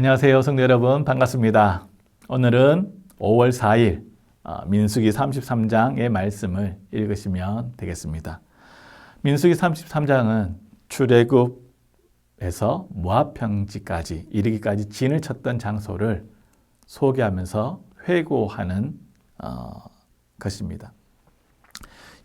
안녕하세요, 성도 여러분. 반갑습니다. 오늘은 5월 4일 어, 민수기 33장의 말씀을 읽으시면 되겠습니다. 민수기 33장은 출애굽에서 모압 평지까지 이르기까지 진을 쳤던 장소를 소개하면서 회고하는 어, 것입니다.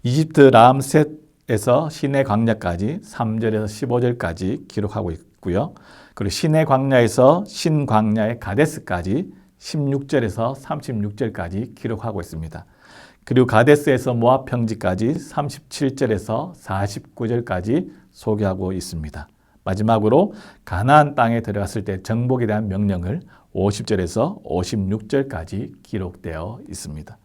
이집트 람셋에서 시내 광야까지 3절에서 15절까지 기록하고 있고 요. 그리고 시내 광야에서 신광야의 가데스까지 16절에서 36절까지 기록하고 있습니다. 그리고 가데스에서 모압 평지까지 37절에서 49절까지 소개하고 있습니다. 마지막으로 가나안 땅에 들어갔을 때 정복에 대한 명령을 50절에서 56절까지 기록되어 있습니다.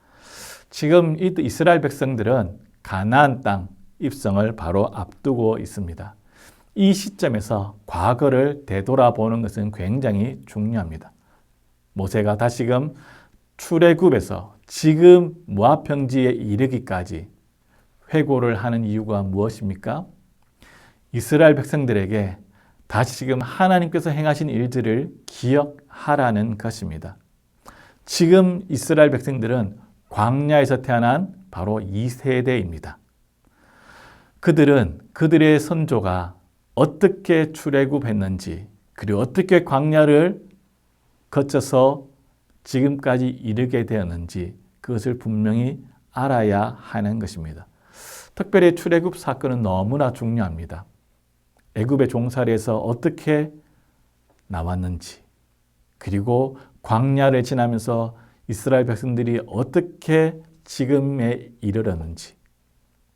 지금 이 이스라엘 백성들은 가나안 땅 입성을 바로 앞두고 있습니다. 이 시점에서 과거를 되돌아보는 것은 굉장히 중요합니다. 모세가 다시금 출애굽에서 지금 모압 평지에 이르기까지 회고를 하는 이유가 무엇입니까? 이스라엘 백성들에게 다시금 하나님께서 행하신 일들을 기억하라는 것입니다. 지금 이스라엘 백성들은 광야에서 태어난 바로 이 세대입니다. 그들은 그들의 선조가 어떻게 출애굽했는지 그리고 어떻게 광야를 거쳐서 지금까지 이르게 되었는지 그것을 분명히 알아야 하는 것입니다. 특별히 출애굽 사건은 너무나 중요합니다. 애굽의 종살이에서 어떻게 나왔는지 그리고 광야를 지나면서 이스라엘 백성들이 어떻게 지금에 이르렀는지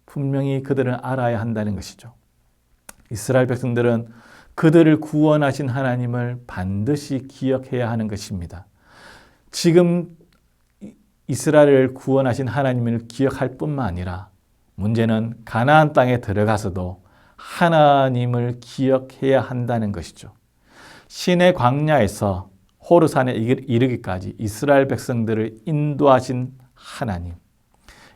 분명히 그들은 알아야 한다는 것이죠. 이스라엘 백성들은 그들을 구원하신 하나님을 반드시 기억해야 하는 것입니다. 지금 이스라엘을 구원하신 하나님을 기억할 뿐만 아니라 문제는 가나안 땅에 들어가서도 하나님을 기억해야 한다는 것이죠. 신의 광야에서 호르산에 이르기까지 이스라엘 백성들을 인도하신 하나님.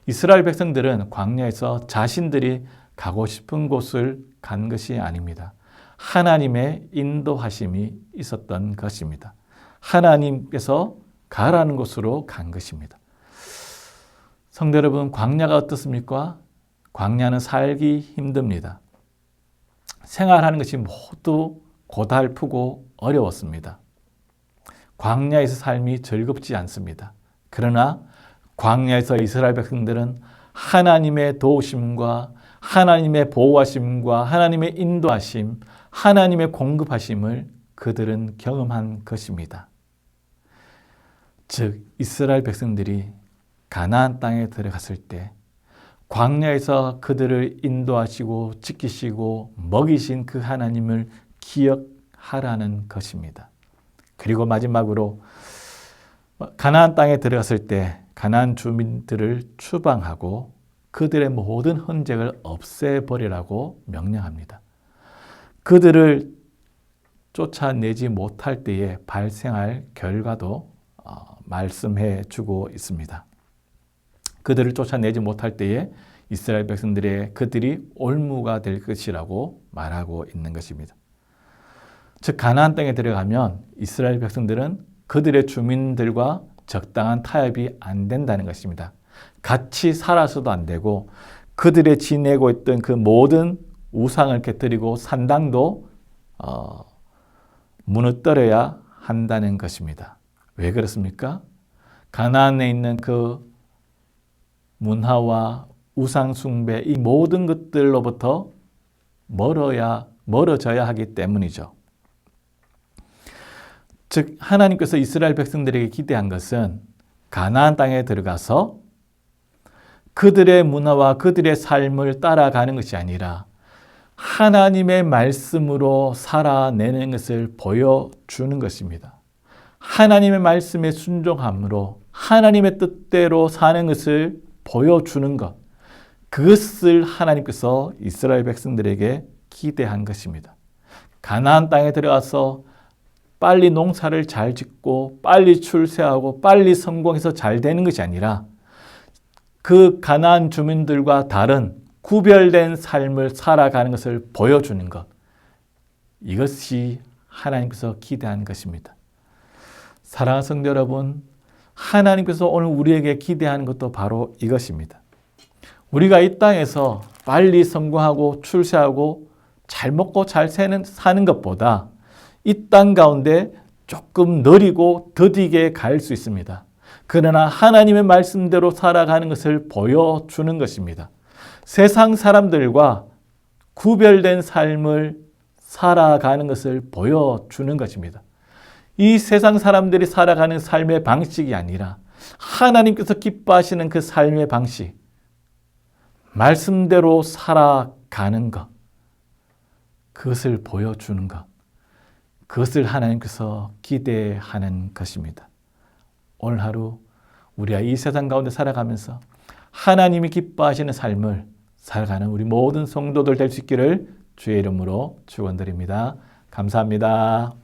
이스라엘 백성들은 광야에서 자신들이 가고 싶은 곳을 간 것이 아닙니다. 하나님의 인도하심이 있었던 것입니다. 하나님께서 가라는 곳으로 간 것입니다. 성도 여러분, 광야가 어떻습니까? 광야는 살기 힘듭니다. 생활하는 것이 모두 고달프고 어려웠습니다. 광야에서 삶이 즐겁지 않습니다. 그러나 광야에서 이스라엘 백성들은 하나님의 도우심과 하나님의 보호하심과 하나님의 인도하심, 하나님의 공급하심을 그들은 경험한 것입니다. 즉 이스라엘 백성들이 가나안 땅에 들어갔을 때 광야에서 그들을 인도하시고 지키시고 먹이신 그 하나님을 기억하라는 것입니다. 그리고 마지막으로 가나안 땅에 들어갔을 때 가나안 주민들을 추방하고 그들의 모든 흔적을 없애버리라고 명령합니다. 그들을 쫓아내지 못할 때에 발생할 결과도 어, 말씀해 주고 있습니다. 그들을 쫓아내지 못할 때에 이스라엘 백성들의 그들이 올무가 될 것이라고 말하고 있는 것입니다. 즉 가나안 땅에 들어가면 이스라엘 백성들은 그들의 주민들과 적당한 타협이 안 된다는 것입니다. 같이 살아서도 안 되고 그들의 지내고 있던 그 모든 우상을 깨뜨리고 산당도 어, 무너뜨려야 한다는 것입니다. 왜 그렇습니까? 가나안에 있는 그 문화와 우상 숭배 이 모든 것들로부터 멀어야 멀어져야 하기 때문이죠. 즉 하나님께서 이스라엘 백성들에게 기대한 것은 가나안 땅에 들어가서 그들의 문화와 그들의 삶을 따라가는 것이 아니라 하나님의 말씀으로 살아내는 것을 보여주는 것입니다. 하나님의 말씀에 순종함으로 하나님의 뜻대로 사는 것을 보여주는 것. 그것을 하나님께서 이스라엘 백성들에게 기대한 것입니다. 가나안 땅에 들어가서 빨리 농사를 잘 짓고 빨리 출세하고 빨리 성공해서 잘 되는 것이 아니라 그 가나안 주민들과 다른 구별된 삶을 살아가는 것을 보여주는 것. 이것이 하나님께서 기대한 것입니다. 사랑하는 성도 여러분, 하나님께서 오늘 우리에게 기대하는 것도 바로 이것입니다. 우리가 이 땅에서 빨리 성공하고 출세하고 잘 먹고 잘 사는, 사는 것보다 이 땅 가운데 조금 느리고 더디게 갈 수 있습니다. 그러나 하나님의 말씀대로 살아가는 것을 보여주는 것입니다. 세상 사람들과 구별된 삶을 살아가는 것을 보여주는 것입니다. 이 세상 사람들이 살아가는 삶의 방식이 아니라 하나님께서 기뻐하시는 그 삶의 방식, 말씀대로 살아가는 것, 그것을 보여주는 것, 그것을 하나님께서 기대하는 것입니다. 오늘 하루 우리가 이 세상 가운데 살아가면서 하나님이 기뻐하시는 삶을 살아가는 우리 모든 성도들 될 수 있기를 주의 이름으로 축원드립니다. 감사합니다.